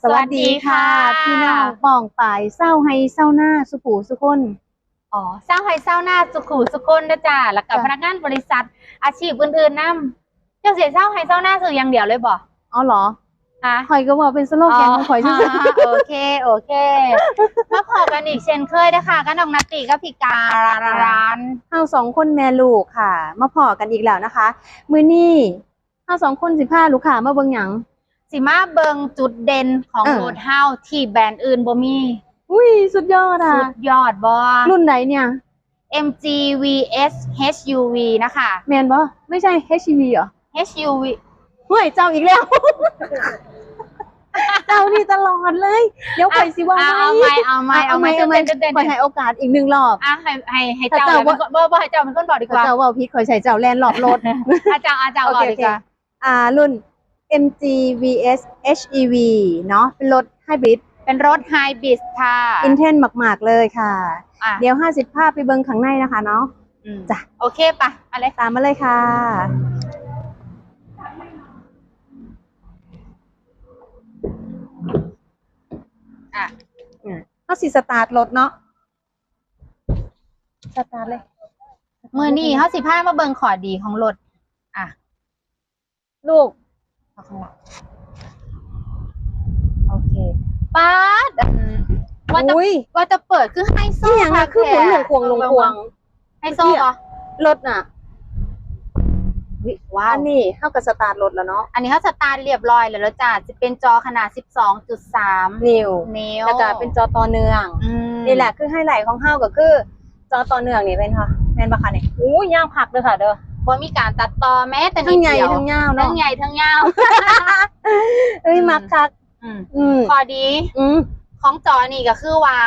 สวัสดีค่ะสวัสดีค่ะ พี่น้องมองปลายเศร้าให้เศร้าหน้าสุขูสุคนอ๋อสร้างให้เศร้าหน้าสุขุสุคนนะจ้าแล้วกับจ้ะพนักงานบริษัท อาชีพอื่นๆนำเจ้าเสียเศร้าให้เศร้าหน้าสื่ออย่างเดียวเลยบ่อ๋อเหรอฮะคอยก็ว่าเป็นสโลแกนของคอยซื่อโอเคโอเคมาพอกันอีกเช่นเคยนะคะก็น้องนัตติก็พิการร้านๆเฮาสองคนแม่ลูกค่ะ มาพอกันอีกแล้วนะคะ มื้อนี้เฮาสองคนสิพาลูกค้ามาเบิ่งหยัง สิมาเบิงจุดเด่นของเออ โรดเฮาที่แบรนด์อื่นบ่มีอุ้ยสุดยอดอะ สุดยอดบ่ รุ่นไหนเนี่ย MG VS HUV นะคะ แมนบ่ไม่ใช่ HCV เหรอ HUV เฮ้ยเจ้าอีกแล้ว เจ้านี่ตลอดเลย เดี๋ยวคอยสิว่าอะเอาไหมเอาไหมเอาไหมเอาไหมจุดเด่นจุดเด่นคอยให้โอกาสอีกหนึ่งรอบ อะให้ให้ให้ถ้าเจ้าเจ้าเลยเป็นคนบ่บ่ให้เจ้าเป็นคนบอกดีกถ้าว่าเจ้าเว่าพิษคอยใส่เจ้าแลนหลอบรถ อาจารย์อาจารย์โอบอกเคดีกว่า อ่ารุ่น MG VS HEV เนาะเป็นรถไฮบริดเป็นรถไฮบริดค่ะ อินเทนมาก ๆ เลยค่ะ อะ เดี๋ยว 50ภาพไปเบิงข้างในนะคะเนาะ อืมจ้ะ โอเคปะอะไรตามมาเลยค่ะ อะเอาสิสตาร์ทรถเนาะ สตาร์ทเลย มือนี้เขาสิพามาเบิ่งขอดีของรถ อะ ลูก เอาข้างหลังโอเคป๊าดอันว่าจะอุ้ย ว่าจะเปิดคือไฮโซนี่ยังนะคือหมุนหลงควงหลงควงไฮโซปะรถน่ะวิว้าอัวนนี้เข้ากับสตาร์ทรถแล้วเนาะอันนี้เขาสตาร์ทเรียบร้อยแล้วแล้วจ้ะจะเป็นจอขนาด 12.3 นิวนิ้วแล้วก็เป็นจอต่อเนื่องอืมนี่แหละคือไฮไลท์ของเฮาก็คือ จอต่อเนื่องนี่เป็นค่ะแม่นปะคะเนี่ยอู้ย่างผักเลยค่ะเด้อ บ่มีการตัดต่อแม้แต่นิทั้ดงใหญ่เดียวทั้งยาวทั้เนาะงใหญ่ทั้งยาว เอ้ยอืมมักคักอืมอืมข้อดีอืมของจอนี่ก็คือว่า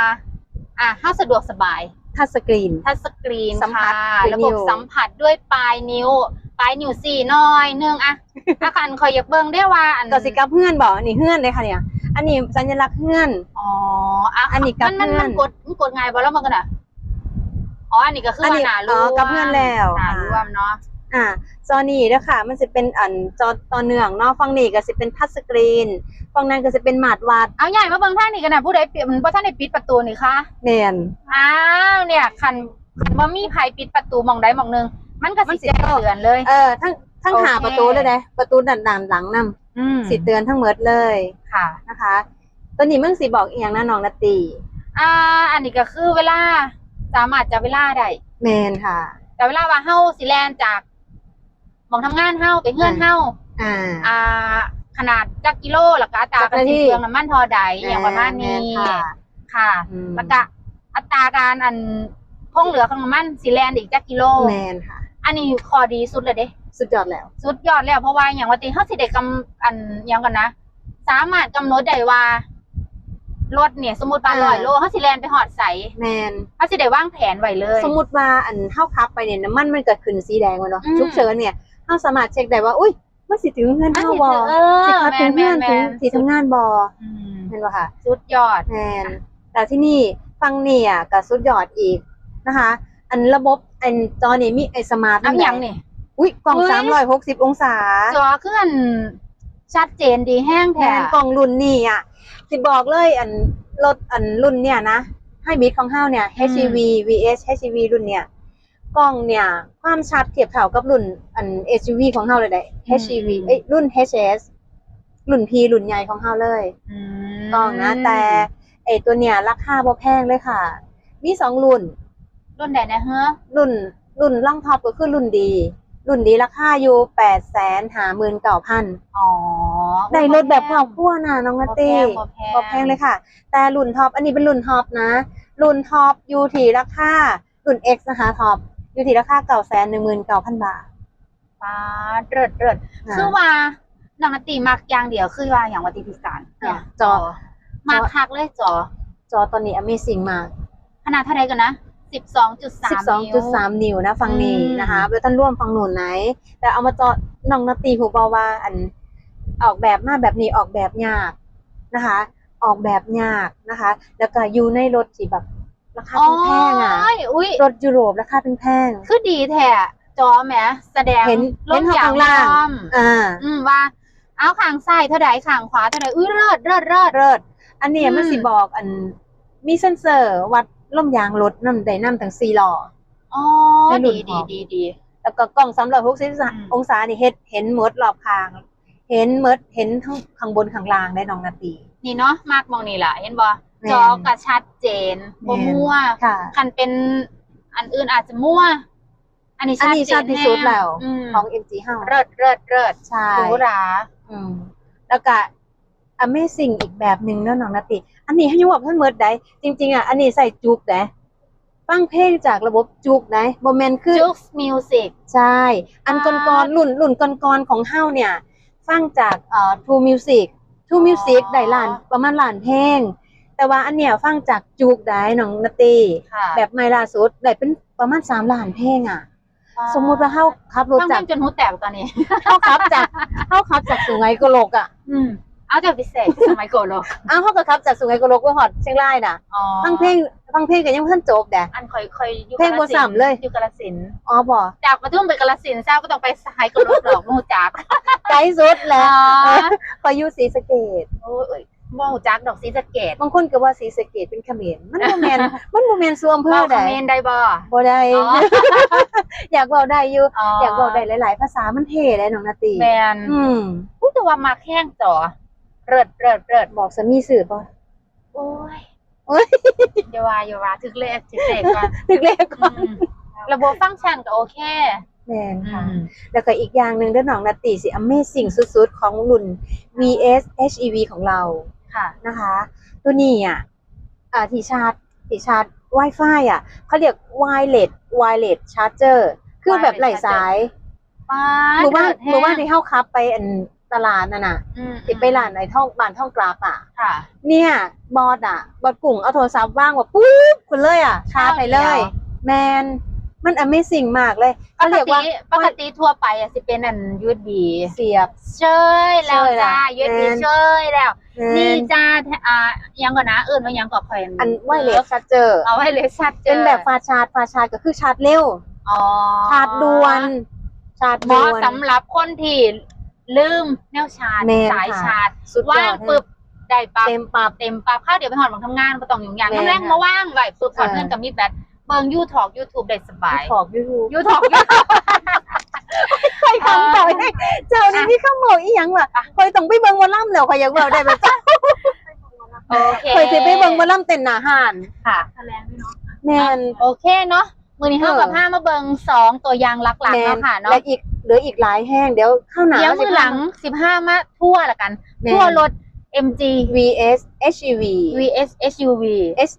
อะถ้าสะดวกสบาย ทัชสกรีน ทัชสกรีนสัมผัสค่ะด้วยระนิ้บบว สัมผัสด้วยปลายนิ้ว ปลายนิ้วสี่น้อยหนึงอะถ้าคันคอยอยากเบิ่งได้ว่าอันก็สิกับเพื่อนบอกนี่เพื่อนเลยค่ะเนี่ย อันนี้สัญลักษณ์เพื่อน อ๋ออะอันนี้กับมันมันเพื่อนมันกดมันกดไงบ่แล้วมันกันอะ อ๋ออันนี้ก็คืออันว่านี้หนาอ๋ร่อวมกับเพื่อนแล้วหนาร่วมเนาะ อ่าจอนี้เด้อค่ะ มันจะเป็นอันจอต่อเนื่องเนาะฝั่งนี้ก็สิเป็นทัชสกรีนฝั่งนั้นก็จะเป็นหมาดวัดเอาใหญ่มาเบิ่งท่างนี่กันนะผู้ใดเปลี่ยนมันบ่ท่านได้ปิดประตูนี่คะแมนอ้าวเนี่ยคันคันบ่มีไผปิดประตูหมองใดหมองหนึง มันก็มัสินสิแจ้งเตือนเลย เออทั้งทั้งโอเค หาประตูเลยนะประตูด้านด้านหลังนํอืมสิเตือนทั้งหมดเลยค่ะ นะคะ ตัวนี้มึงสิบอกอีกอย่างนะน้องนาตี อ่า อันนี้ก็คือเวลา สามารถจับเวลาได้แมนค่ะ แต่เวลาว่าเฮาสิแลนจากหมองทำงานเฮาไปเฮือนเฮาอ่า อ่า ขนาดจักกิโลแล้วก็อัตราจักการนาทีสิ้นเปลืองน้ำมันเทอใดอย่างประมาณนี้แม่ค่ะ ค่ะอืม แล้วก็อัตราการอันคงเหลือของน้ำมันสิแลนอีกจักกิโล แมนค่ะ อันนี้ข้อดีสุดเลยเด้ สุดยอดแล้ว สุดยอดแล้วเพราะว่าอย่างว่าติเฮาสิได้กำอันหยังกันนะ สามารถกำหนดได้ว่า รถเนี่ยสมมุติว่าอ่าร้อยโลเฮาสิแลนไปหอดใสแมนเฮาสิได้วางแผนไว้เลย สมมุติว่าอันเท่าขับไปเนี่ยน้ำมันมันเกิดขึ้นสีแดงวะเนาะอืมฉุกเฉินเนี่ยเฮาสามารถเช็คได้ว่าอุ้ยมันสิถึงเพื่อนอันเฮานี้บ่เอสิอขับแมถึนงแมเพื่อนนแมถึงนสิทำงานบ่อืมเห็นบ่ค่ะสุดยอดแมนแต่ที่นี่ฟังนี่อะก็สุดยอดอีกนะคะ อันระบบอันจอนี่มีไอสมาร์ทเอาหยังนี่อุ้ยกล่องเฮ้ย360องศาจอเคลื่อน ชัดเจนดีแห้งแทแท้นกล่องรุ่นนี่อะสิบอกเลยอันรถอันรุ่นเนี่ยนะให้บิดของเฮาเนี่ย HEV VS HEV รุ่นเนี่ยกล้องเนี่ยความชัดเทียบเท่ากับรุ่นอัน SUV ของเฮาเลยได้ HEV เอ้ยรุ่น HS รุ่น P รุ่นใหญ่ของเฮาเลยอืมกล้องนะแต่ไอตัวเนี่ยราคาบ่แพงเลยค่ะ มีสองรุ่น รุ่นใดนะเฮ้อรุ่นรุ่นล่องท็อปก็คือรุ่นดี รุ่นดีราคาอยู่แปดแสนหาหมื่นเก้าพันอ๋อได้รถแบบครอบครัวนะน้องนัตตี้บ่แพงบ่แพงเลยค่ะ แต่รุ่นท็อปอันนี้เป็นรุ่นท็อปนะ รุ่นท็อปอยู่ที่ราคารุ่น X นะคะท็อปอยู่ที่ราคาเก้าแสนหนึ่งหมื่นเก้าพันบาทป้าดเริดเริดนะคือว่าน้องนตตีมักอย่างเดียวคือว่าอย่างวัติพิการเนี่ยจอมักคักเลยจอ จอตอนนี้ Amazing มากขนาดเท่าไหรกันนะ สิบสองจุดสามนิ้ว 12.3 นิ้วนะฟังนี้อืมนะคะเวลท่านร่วมฟังหนุนไหน แต่เอามาจอน้องนาตีหูเบาว่าอันออกแบบมาแบบนี้ออกแบบยากนะคะ ออกแบบยากนะคะ แล้วก็อยู่ในรถที่แบบราคาแพงๆอะโยอุ้ยรถยุโรปราคาแพงคือดีแท้จอแหมแสดงเห็นลเห็นมข้างอย่างล่างพร้อมๆอ่าอืมว่าเอาข้างซ้ายเท่าใดข้างขวาเท่าใดอุ้ยเลิศเลิศเลิศเลิศอันเนี้ยอืมมันสิบอกอันมีเซนเซอร์วัด ลมยางรถนำได้นำทั้ง4ล้อ อ๋อในรุ่ดีนขดีอง ดีดี แล้วก็กล้อง360องอืมองศานี่เฮ็ดเห็นหมดรอบข้าง เห็นหมดเห็นทั้งข้างบนข้างล่างได้น้องนาตี นี่เนาะมากมองนี่แหละเห็นบ่แม่นจอกระชัดเจนบ่แม่น มั่ว ค่ะ คันเป็นอันอื่นอาจจะมั่ว อันนี้อันชัดนี้เจชัดนที่สุดแล้วอืมของ MG เฮาเลิศเลิศเลิศใช่ หรูหรา อืมแล้วก็ Amazing อีกแบบหนึ่งเนาะน้องนาติ อันนี้ให้ยังบอกเพิ่นเมิดได้จริง ๆอะอันนี้ใส่จุกได้ฟังเพลงจากระบบจุกได้บ่แม่นคือจุกมิวสิกใช่ อันอ่าก่อนๆรุ่นรุ่นก่อนๆของเฮาเนี่ย ฟังจากเอ่อ True Music True Music ได้ล้านประมาณล้านเพลงแต่ว่าอันเนี้ยฟังจากจุกได้น้องนาตีค่ะแบบใหม่ล่าสุดได้เป็นประมาณ3ล้านเพลงอะ สมมุติว่าเฮาขับรถฟังจากเพลงจนหูแตกตอนนี้เฮาขับจากเฮาขับจากสุไหงโกลกอะอืม เอาจากพิเศษสมัยก่อนเหรออ้าวเฮาก็ขับจากสุไหงโกลกไปฮอดเชียงรายน่ะอ๋อฟังเพลงฟังเพลงก็ยังบ่ทันจบแดะอันคอยคอยอยู่เพลงบ่ซ้ำเลยอยู่กาฬสินธุ์อ๋อบ่จากปทุมไปกาฬสินธุ์ทราบก็ต้องไปสายกรถหรอกโมจักไกลสุดอ๋แล้วอพออยู่ศรีสะเกษโอ้ยโมจักดอกสีสะเกตบางคนก็ว่าศรีสะเกษเป็นเขมรมันบ่แม่นมันบ่แม่นส่วนอำเภเบาอคอใดมเมนต์ได้บ่บ่ได้อ๋ออยากเว้าได้อยู่อ๋ออยากเว้าได้หลาย ๆ ภาษามันเท่ได้น้องนาตีแมนอืมอุ้ยแต่ว่ามาแข้งจ่อ เริดเริดเริดบอกสามีสื่อบ่โอ้ยโอ้ยอย่าว่าอย่าว่าถึกเลขถึกเลขก่อนถึกเลขก่อนอืมระบบฟังก์ชันก็โอเคแม่นค่ะอืมแล้วก็อีกอย่างหนึ่งเด้อน้องนาตีสิ Amazing สุดๆ ของรุ่น VS HEV ของเราค่ะนะคะ ตัวนี้อะอ่าที่ชาร์จที่ชาร์จ Wi-Fi อะเขาเรียก wireless wireless charger คือแบบ wireless ไหลสายป้าหมู่บ้านเลิศแฮะหมู่บ้านที่เข้าคับไปอัน ตลาดนั่นน่ะอืมติดไปร้านไอ้ท่องบ้านท่องกราบอะค่ะเนี่ย บอดอะ บอดกลุ่งเอาโทรศัพท์ว่างว่าปุ๊บคุณเลยอะชาร์จไปเลย แมนมัน Amazing มากเลยปเขากเรียกว่าติปกติทั่วไปอะสิเป็นอัน USB เสียบเชยแล้วเชยแล้วจ้า USB แม่นเชยแล้วแม่นนี่จ้าอ่ายังก่อนนะเอื่นว่ายังก่อแขวนอัน wireless charger เอาไว้เลยชัดเจเป็นแบบฟาชาร์จฟาชาร์จก็คือชาร์จเร็วอ๋อชาร์จด่วนชาร์จเหด่มาะวนสำหรับคนที่ ลืมแนวชาร์จแม่นสายค่ะชาร์จสุดยอว่างดปึ๊บได้ปั๊บเต็มปับ เต็มปั๊บเข้าเดี๋ยวไปหอดบังทำงานก็ต้องยุ่งยากแม่นน้ำแรงค่ะมาว่างไว้ปึ๊บถอดเออเงินกับมีแบตเบิ่งยูทอกยูทูบได้สบายขอบยูทูบยูทอก ใครคำต่อยให้เจ้านี่มีคำบอกอีหยังล่ะ คอยต้องไปเบิ่งวอลล่ำแล้วคอยอยากเบิ่งได้แบบจ้าโอเคคอยสิไปเบิ่งวอลล่ำเต้นหนาหานค่ะแมน โอเคเนาะมือนี้เท่ากับเออผ้ามาเบิงสองตัวอยางหลักๆแมเนาะนค่ะเนาะ และอีก เหลืออีกหลายแห้งเดี๋ยวเข้าหนาเดี๋ยวมือหลังสิ15มาทั่วละกันแม่นทั่วรถ MG VS HEV VS SUV S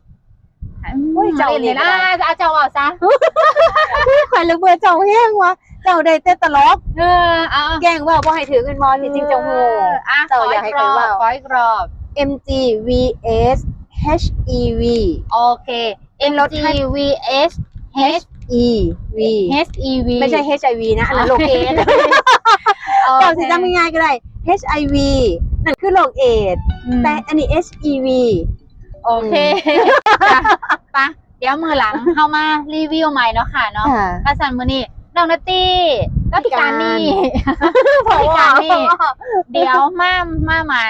โอ้ยเจ้าเล่นเลยนี่ก็นะได้เอาเจ้าเอาซะคอยระเบิดเจ้าแห้งวะเจ้าได้แต่ตลกเออเอาแกล้งว่าบ่ให้ถือเงินมอที่จริงเจ้าโหอะเจ้าขออยากให้อีกรอบใครว่าขออีกรอบ MG VS HEV โอเคเป็น รถ MG ให้ VS HEV HEV ไม่ใช่ HIV นะอันนั้นโรคเอดส์โอเจ้าเคสิจำง่ายๆก็ได้ HIV นั่นคือโรคเอดส์อืมแต่อันนี้ HEV โอเคจ้ะไปะเดี๋ยวมือหลังเข้ามารีวิวใหม่เนาะค่ะเนาะค่ะกระสันมือนี่น้องนัตตี้ก็พิการนี่เพราะว่านี่เดี๋ยวมามาใหม่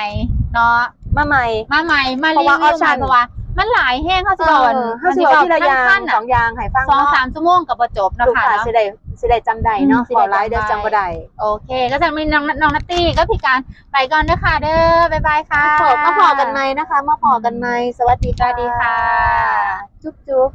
เนาะมาใหม่มาใหม่มาเพรีราะวิว่าวใหม่ option เพราะว่า มันหลายแห้งเข้าเอสิบอนอห้าสิบที่ละอยางขั้นสอะองอยางให้ฟังสองเนาะสามชั่วโมงกับประจบเนาะลูกค่ะค้าเนาะสิได้สิได้จำได้เนาะอืมสิขได้อไลน์เด้อจำได้จำบ่ได้โอเค ก็จะมีน้องน้องนัตตี้ก็พิการไปก่อนเด้อค่ะ เด้อบ๊ายบายค่ะขอมาพอกันไหมนะคะ มาพอกันไหมสวัสดีสวัสดีค่ะ จุ๊บจุ๊บ